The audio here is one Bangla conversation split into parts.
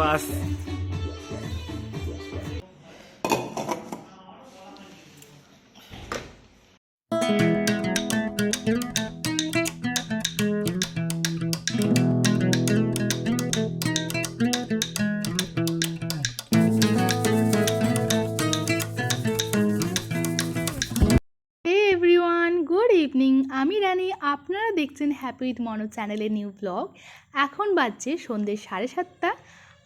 বাস ইভিনিং আমি রানী, আপনারা দেখছেন হ্যাপি উইথ মনো চ্যানেলের নিউ ব্লগ এখন বাজছে সন্ধ্যে সাড়ে সাতটা।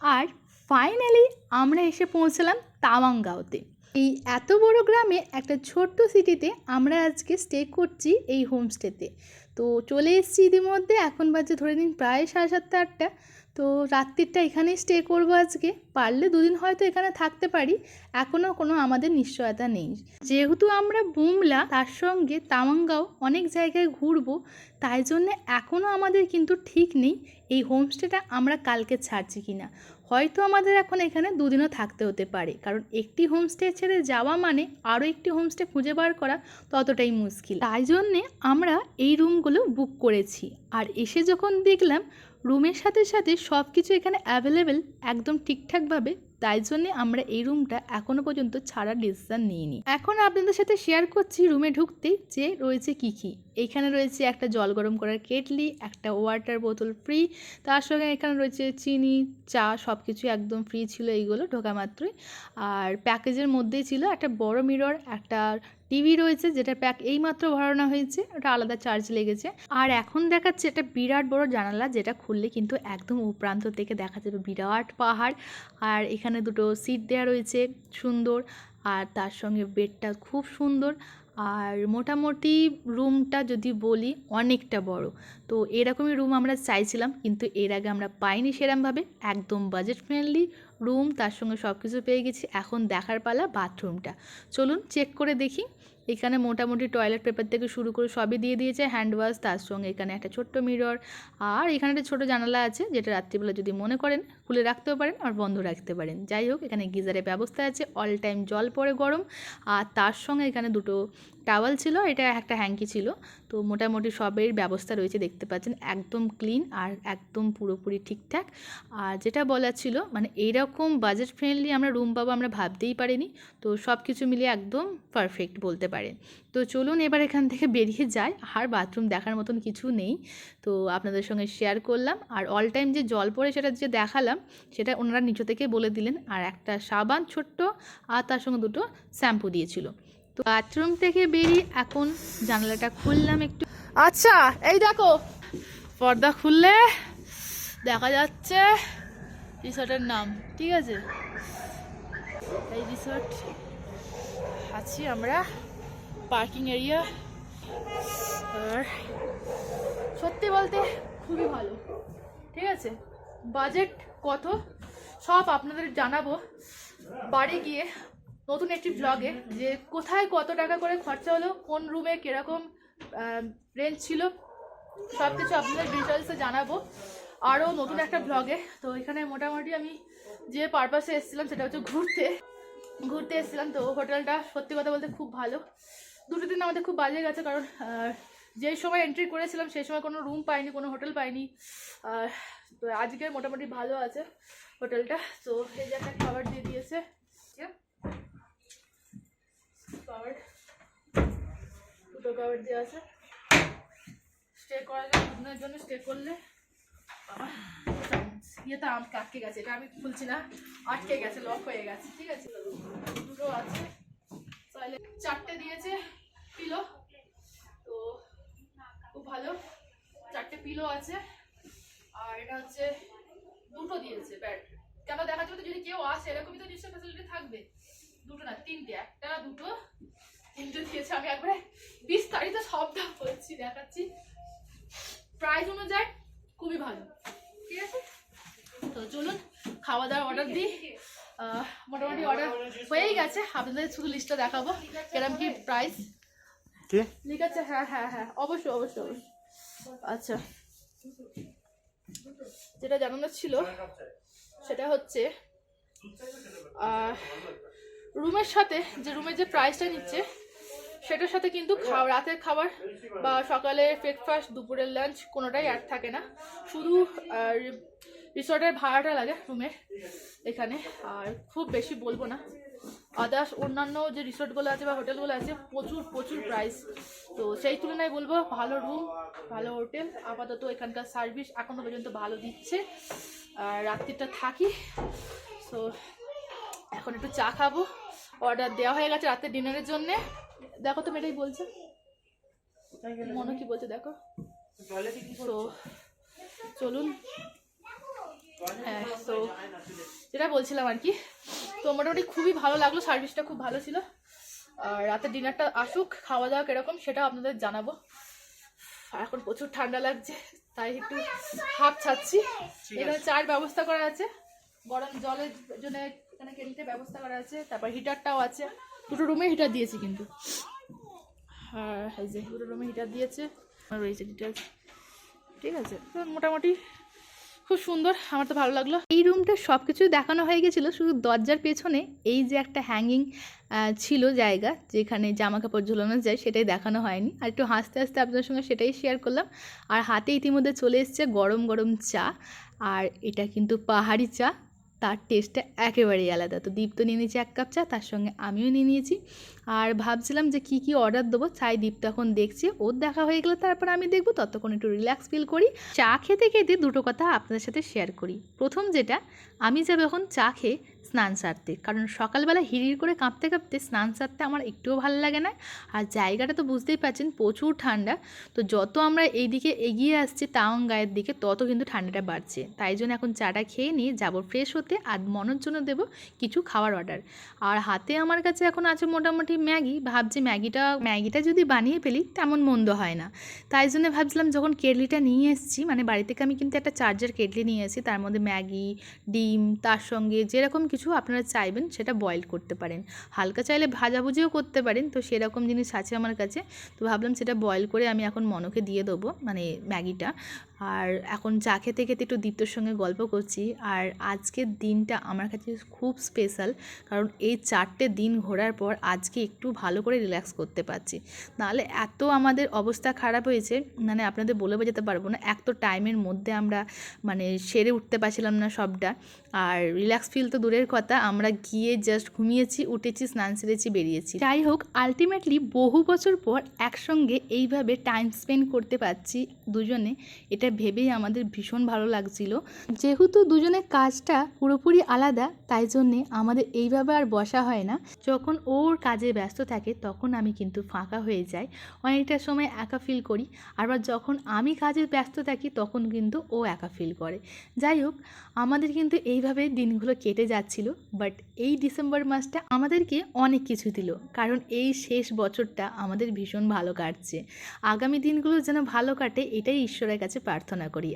আর ফাইনালি আমরা এসে পৌঁছলাম তাওয়াঙ্গাওতে। এই এত বড় গ্রামে একটা ছোট্ট সিটিতে আমরা আজকে স্টে করছি এই হোমস্টেতে তো চলে এসেছি ইতিমধ্যে, এখন বাজে ধরে নিন প্রায় সাড়ে সাতটা, আটটা। তো রাত্রিটা এখানেই স্টে করব আজকে। পারলে দুদিন হয়তো এখানে থাকতে পারি। এখনও কোনো আমাদের নিশ্চয়তা নেই। যেহেতু আমরা বুমলা, তার সঙ্গে তামাঙ্গাও অনেক জায়গায় ঘুরবো, তাই জন্য এখনও আমাদের কিন্তু ঠিক নেই এই হোমস্টেটা আমরা কালকে ছাড়ছি কিনা। হয়তো আমাদের এখন এখানে দুদিনও থাকতে হতে পারে। কারণ একটি হোমস্টে ছেড়ে যাওয়া মানে আরও একটি হোমস্টে খুঁজে বার করা ততটাই মুশকিল। তাই জন্যে আমরা এই রুমগুলো বুক করেছি। আর এসে যখন দেখলাম রুমের সাথে সাথে সব কিছু এখানে অ্যাভেলেবেল একদম ঠিকঠাকভাবে, তাই জন্যে আমরা এই রুমটা এখনও পর্যন্ত ছাড়ার ডিসিশন নিইনি। এখন আপনাদের সাথে শেয়ার করছি রুমে ঢুকতে যে রয়েছে কী কী। এখানে রয়েছে একটা জল গরম করার কেটলি, একটা ওয়াটার বোতল ফ্রি তার সঙ্গে এখানে রয়েছে চিনি, চা সব কিছু একদম ফ্রি ছিল এইগুলো ঢোকা মাত্রই আর প্যাকেজের মধ্যেই ছিল একটা বড় মিরর একটা টিভি রয়েছে যেটা প্যাক এইমাত্র ভরানো হয়েছে, ওটা আলাদা চার্জ লেগেছে। আর এখন দেখাচ্ছে একটা বিরাট বড় জানালা, যেটা খুললে কিন্তু একদম উপরান্ত থেকে দেখা যাবে বিরাট পাহাড়। আর এখানে দুটো সিট দেওয়া রয়েছে, সুন্দর। আর তার সঙ্গে বেডটা খুব সুন্দর। আর মোটামুটি রুমটা যদি বলি, অনেকটা বড়। তো এরকমই রুম আমরা চাইছিলাম, কিন্তু এর আগে আমরা পাইনি সেরমভাবে। একদম বাজেট ফ্রেন্ডলি রুম তার সঙ্গে সব কিছু পেয়ে গেছি। এখন দেখার পালা বাথরুমটা চলুন চেক করে দেখি। এখানে মোটামুটি টয়লেট পেপার থেকে শুরু করে সবই দিয়ে দিয়েছে হ্যান্ড ওয়াশ তার সঙ্গে এখানে একটা ছোট্ট মিরর আর এখানে একটা ছোটো জানালা আছে, যেটা রাত্রিবেলা যদি মনে করেন খুলে রাখতেও পারেন আর বন্ধ রাখতে পারেন। যাই হোক, এখানে গিজারের ব্যবস্থা আছে। অল টাইম জল পড়ে গরম। আর তার সঙ্গে এখানে দুটো টাওয়াল ছিল, এটা একটা হ্যাঙ্কি ছিল। তো মোটামুটি সবের ব্যবস্থা রয়েছে, দেখতে পাচ্ছেন। একদম ক্লিন আর একদম পুরোপুরি ঠিকঠাক। আর যেটা বলার ছিল মানে এইরকম বাজেট ফ্রেন্ডলি আমরা রুম পাবো আমরা ভাবতেই পারিনি। তো সব কিছু মিলিয়ে একদম পারফেক্ট বলতে পারেন। তো চলুন এবার এখান থেকে বেরিয়ে যাই। আর বাথরুম দেখার মতন কিছু নেই। তো আপনাদের সঙ্গে শেয়ার করলাম। আর অল টাইম যে জল পড়ে সেটা যে দেখালাম সেটা ওনারা নিচে থেকে বলে দিলেন। আর একটা সাবান ছোট্ট আর তার সঙ্গে দুটো শ্যাম্পু দিয়েছিল। তো বাথরুম থেকে বেরিয়ে এখন জানালাটা খুললাম একটু। আচ্ছা এই দেখো, পর্দা খুললে দেখা যাচ্ছে রিসর্টের নাম, ঠিক আছে? এই রিসর্ট, আছি আমরা পার্কিং এরিয়া। আর সত্যি বলতে খুবই ভালো, ঠিক আছে? বাজেট কত? সব আপনাদের জানাব। বাড়ি গিয়ে নতুন একটি ব্লগে যে কোথায় কত টাকা করে খরচা হলো, কোন রুমে কীরকম রেঞ্জ ছিল, সব কিছু আপনাদের ডিটেলসে জানাব। আরও নতুন একটা ব্লগে তো এখানে মোটামুটি আমি যে পারপাসে এসেছিলাম সেটা হচ্ছে ঘুরতে। ঘুরতে এসেছিলাম। তো হোটেলটা সত্যি কথা বলতে খুব ভালো। দুটো দিন আমাদের খুব বাজে গেছে কারণ যে সময় এন্ট্রি করেছিলাম সেই সময় কোনো রুম পাইনি কোনো হোটেল পাইনি। আর তো আজকে মোটামুটি ভালো আছে হোটেলটা তো এই যে একটা খাবার দিয়ে দিয়েছে। খাবার দুটো খাবার দেওয়া আছে। স্টে করা যায় দুদিনের জন্য স্টে করলে। বাবা, ইয়েটা আম আটকে গেছে এটা আমি খুলছি না। আটকে গেছে লক হয়ে গেছে ঠিক আছে? দুটো আছে তাহলে চারটে দিয়েছে পিলো তো খুব ভালো চারটে পিলো আছে। আর এটা হচ্ছে দুটো দিয়েছে ব্যাট। কেন দেখা যাবে যদি কেউ আসে এরকমই তো নিশ্চয় ফ্যাসিলিটি থাকবে। দুটো না তিনটে একটা দুটো তিনটে দিয়েছে। আমি একবারে বিস্তারিত সবটা বলছি দেখাচ্ছি। প্রাইস অনুযায়ী খুবই ভালো। ঠিক আছে? তো চলুন খাওয়া দাওয়ার অর্ডার দিই মোটামুটি অর্ডার হয়েই গেছে। আপনাদের শুধু লিস্টটা দেখাবো এরকম কি প্রাইস ঠিক আছে হ্যাঁ হ্যাঁ হ্যাঁ। অবশ্যই অবশ্যই অবশ্যই। আচ্ছা। যেটা জানানো ছিল, সেটা হচ্ছে রুমের সাথে যে রুমের যে প্রাইসটা নিচ্ছে, সেটার সাথে কিন্তু রাতের খাবার বা সকালে ব্রেকফাস্ট দুপুরের লাঞ্চ কোনোটাই অ্যাড থাকে না। শুধু রিসর্টের ভাড়াটা লাগে রুমের এখানে। আর খুব বেশি বলব না। আদার্স অন্যান্য যে রিসর্টগুলো আছে বা হোটেলগুলো আছে প্রচুর প্রচুর প্রাইস তো সেই তুলনায় বলব ভালো রুম ভালো হোটেল আপাতত এখানকার সার্ভিস এখনও পর্যন্ত ভালো দিচ্ছে। আর রাত্রিটা থাকি। সো এখন একটু চা খাব। অর্ডার দেওয়া হয়ে গেছে রাতের ডিনারের জন্য। দেখো তো মেয়েটাই বলছে? মনে কি বলছে দেখো? তো চলুন। হ্যাঁ তো যেটা বলছিলাম আর কি তো মোটামুটি খুবই ভালো লাগল সার্ভিসটা খুব ভালো ছিল। আর রাতের ডিনারটা আসুক খাওয়া দাওয়া কীরকম সেটা আপনাদের জানাব। এখন প্রচুর ঠান্ডা লাগছে তাই একটু হাফ ছাড়ছি। এখানে চার ব্যবস্থা করা আছে গরম জলের জন্য এখানে কেটলিতে ব্যবস্থা করা আছে তারপর হিটারটাও আছে। দুটো রুমে হিটার দিয়েছি কিন্তু। আর এই যে দুটো রুমে হিটার দিয়েছে রয়েছে ডিটেলস ঠিক আছে তো মোটামুটি খুব সুন্দর, আমার তো ভালো লাগল। এই রুমটা সব কিছুই দেখানো হয়ে গেছিল, শুধু দরজার পেছনে এই যে একটা হ্যাঙ্গিং ছিল জায়গা, যেখানে জামা কাপড় ঝুলানো যায়, সেটাই দেখানো হয়নি। আর একটু হাসতে হাসতে আপনার সঙ্গে সেটাই শেয়ার করলাম। আর হাতে ইতিমধ্যে চলে এসছে গরম গরম চা, আর এটা কিন্তু পাহাড়ি চা। তার টেস্টটা একেবারেই আলাদা। তো দীপ্ত নিয়ে নিয়েছি এক কাপ চা, তার সঙ্গে আমিও নিয়ে নিয়েছি। আর ভাবছিলাম যে কি কি অর্ডার দেবো, চাই দীপ্ত এখন দেখছে ওর দেখা হয়ে গেলে তারপর আমি দেখব, ততক্ষণ একটু রিল্যাক্স ফিল করি। চা খেতে খেতে দুটো কথা আপনাদের সাথে শেয়ার করি। প্রথম যেটা, আমি যাব এখন চা খেয়ে স্নান সারতে। কারণ সকালবেলা হিড়ির করে কাঁপতে কাঁপতে স্নান সারতে আমার একটুও ভালো লাগে না। আর জায়গাটা তো বুঝতেই পারছেন, প্রচুর ঠান্ডা। তো যত আমরা এইদিকে এগিয়ে আসছি টাউন গায়ের দিকে, তত কিন্তু ঠান্ডাটা বাড়ছে। তাই জন্য এখন চাটা খেয়ে নিয়ে যাব ফ্রেশ হতে আর মনের জন্য দেবো কিছু খাওয়ার অর্ডার আর হাতে আমার কাছে এখন আছে মোটামুটি ম্যাগি। ভাবছি ম্যাগিটা ম্যাগিটা যদি বানিয়ে ফেলি তেমন মন্দ হয় না। তাই জন্য ভাবছিলাম যখন কেটলিটা নিয়ে এসেছি মানে বাড়ি থেকে আমি কিন্তু একটা চার্জার কেটলি নিয়ে এসেছি, তার মধ্যে ম্যাগি, ডিম, তার সঙ্গে যেরকম কিছু আপনারা চাইবেন সেটা বয়েল করতে পারেন। হালকা চাইলে ভাজাভুজিও করতে পারেন, তো সেরকম জিনিস আছে আমার কাছে। তো ভাবলাম সেটা বয়েল করে আমি এখন মনকে দিয়ে দেবো মানে ম্যাগিটা। আর এখন চা খেতে খেতে একটু দীপ্তর সঙ্গে গল্প করছি। আর আজকের দিনটা আমার কাছে খুব স্পেশাল, কারণ এই চারটে দিন ঘোরার পর আজকে একটু ভালো করে রিল্যাক্স করতে পারছি। নাহলে এত আমাদের অবস্থা খারাপ হয়েছে মানে আপনাদের বলে বোঝাতে পারব না, এক তো টাইমের মধ্যে আমরা মানে সেরে উঠতে পারছিলাম না সবটা। আর রিল্যাক্স ফিল তো দূরের কথা, আমরা গিয়ে জাস্ট ঘুমিয়েছি, উঠেছি, স্নান সেরেছি, বেরিয়েছি। যাই হোক আলটিমেটলি বহু বছর পর একসঙ্গে এইভাবে টাইম স্পেন্ড করতে পারছি দুজনে, এটা ভেবেই আমাদের ভীষণ ভালো লাগছিল। যেহেতু দুজনের কাজটা পুরোপুরি আলাদা, তাই জন্যে আমাদের এইভাবে আর বসা হয় না। যখন ওর কাজে ব্যস্ত থাকে, তখন আমি কিন্তু ফাঁকা হয়ে যাই। অনেকটা সময় একা ফিল করি। আবার যখন আমি কাজে ব্যস্ত থাকি, তখন কিন্তু ও একা ফিল করে। যাই হোক, আমাদের কিন্তু এইভাবে দিনগুলো কেটে যাচ্ছিল বাট এই ডিসেম্বর মাসটা আমাদেরকে অনেক কিছু দিল। কারণ এই শেষ বছরটা আমাদের ভীষণ ভালো কাটছে। আগামী দিনগুলো যেন ভালো কাটে, এটাই ঈশ্বরের কাছে করি।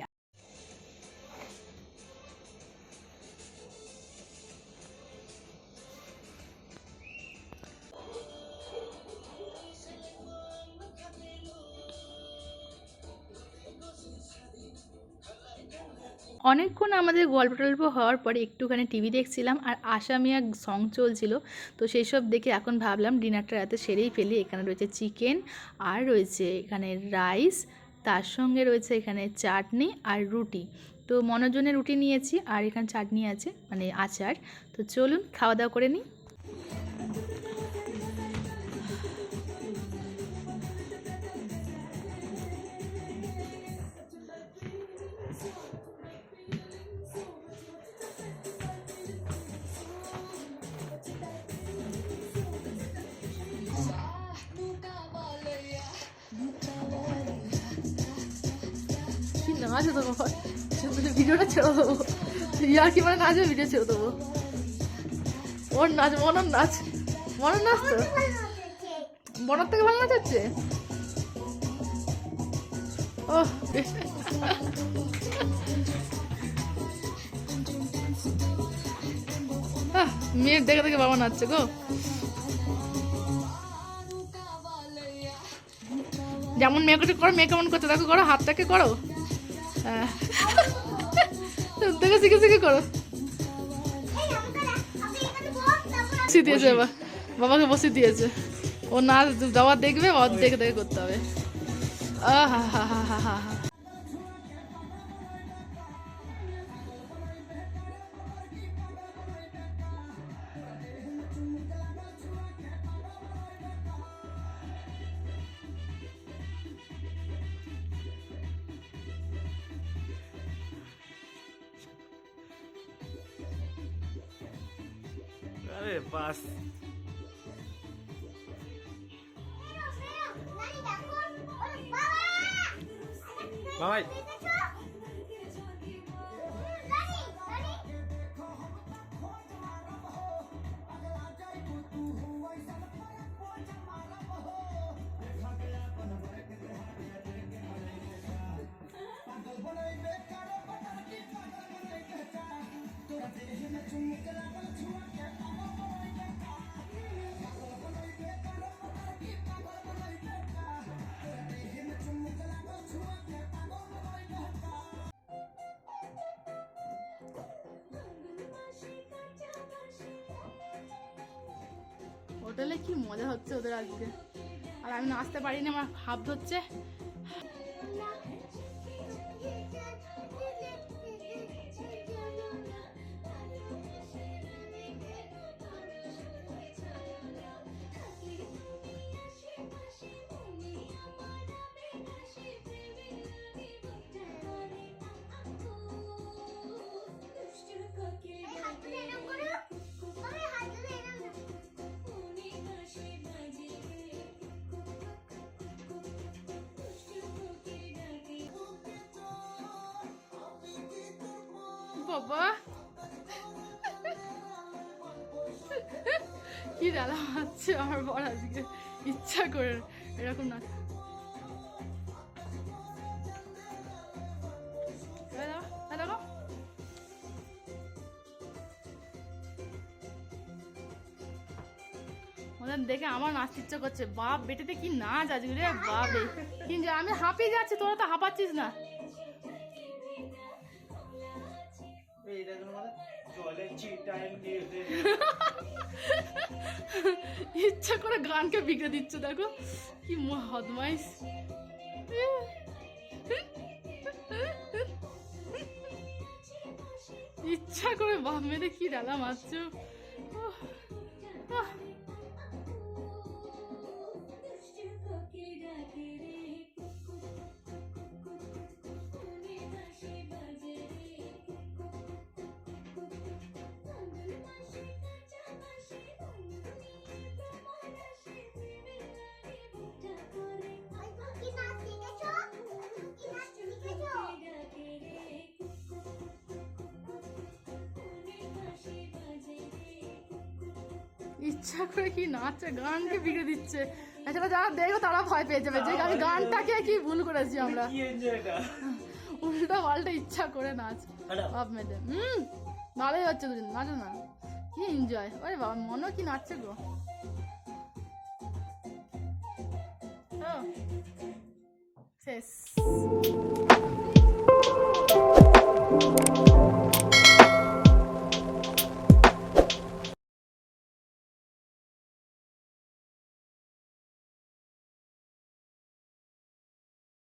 অনেকক্ষণ আমাদের গল্প টল্প হওয়ার পরে একটুখানি টিভি দেখছিলাম আর আসামিয়া সং চলছিল। তো সেই সব দেখে এখন ভাবলাম ডিনারটা রাতে সেরেই ফেলি। এখানে রয়েছে চিকেন আর রয়েছে এখানে রাইস তার সঙ্গে রয়েছে এখানে চাটনি আর রুটি। তো মনোজনের রুটি নিয়েছি আর এখানে চাটনি আছে মানে আচার। তো চলুন খাওয়া দাওয়া করে নিই। নাচ তোমার ভিডিওটা ছেড়ে দেবো। ইয়ার কি মানে নাচবে ভিডিও ছেড়ে দেবো। ওর নাচ মনর নাচ। মনর নাচ তো? মনের থেকে ভালো নাচ হচ্ছে ও মেয়ের দেখে দেখে বাবা নাচছে গো। যেমন মেয়েকে করো, মেয়ে কেমন করছে? দেখো, করো, হাতটাকে করো। দেখে শিখে শিখে করো। বসিয়ে দিয়েছে বাবা বাবাকে বসিয়ে দিয়েছে। ও না যাওয়ার দেখবে ওর দেখে দেখে করতে হবে। আহ হা হা হা হা হা। আরে বাস বাবাই হোটেলে কি মজা হচ্ছে ওদের আজকে? আর আমি নাচতে পারিনি আমার হাফ ধরছে বাবা। কি জ্বালা হচ্ছে আমার বর আজকে? ইচ্ছা করে এরকম না। দেখো, আমার নাচতে ইচ্ছা করছে। বাপ বেটেতে কি নাচ আজকে রে? বাপ কিন্তু আমি হাঁপিয়ে যাচ্ছি তোরা তো হাঁপাচ্ছিস না। ইচ্ছা করে গানকে বিগড়ে দিচ্ছে, দেখো। কি হদমাইশ ইচ্ছা করে বাপ মেরে কি ডালা মারছ। ইচ্ছা করে কি নাচছে গানকে বিগড়ে দিচ্ছে। এছাড়া যারা দেখো তারা ভয় পেয়ে যাবে যে আমি গানটাকে কি ভুল করেছি আমরা। কি এনজয় এটা? উল্টা পাল্টা ইচ্ছা করে নাচ। বাপ মেয়েদের। হুম ভালোই হচ্ছে দুদিন নাচো না। কি এনজয় ওরে বাবা মনও কি নাচছে গো। শেষ।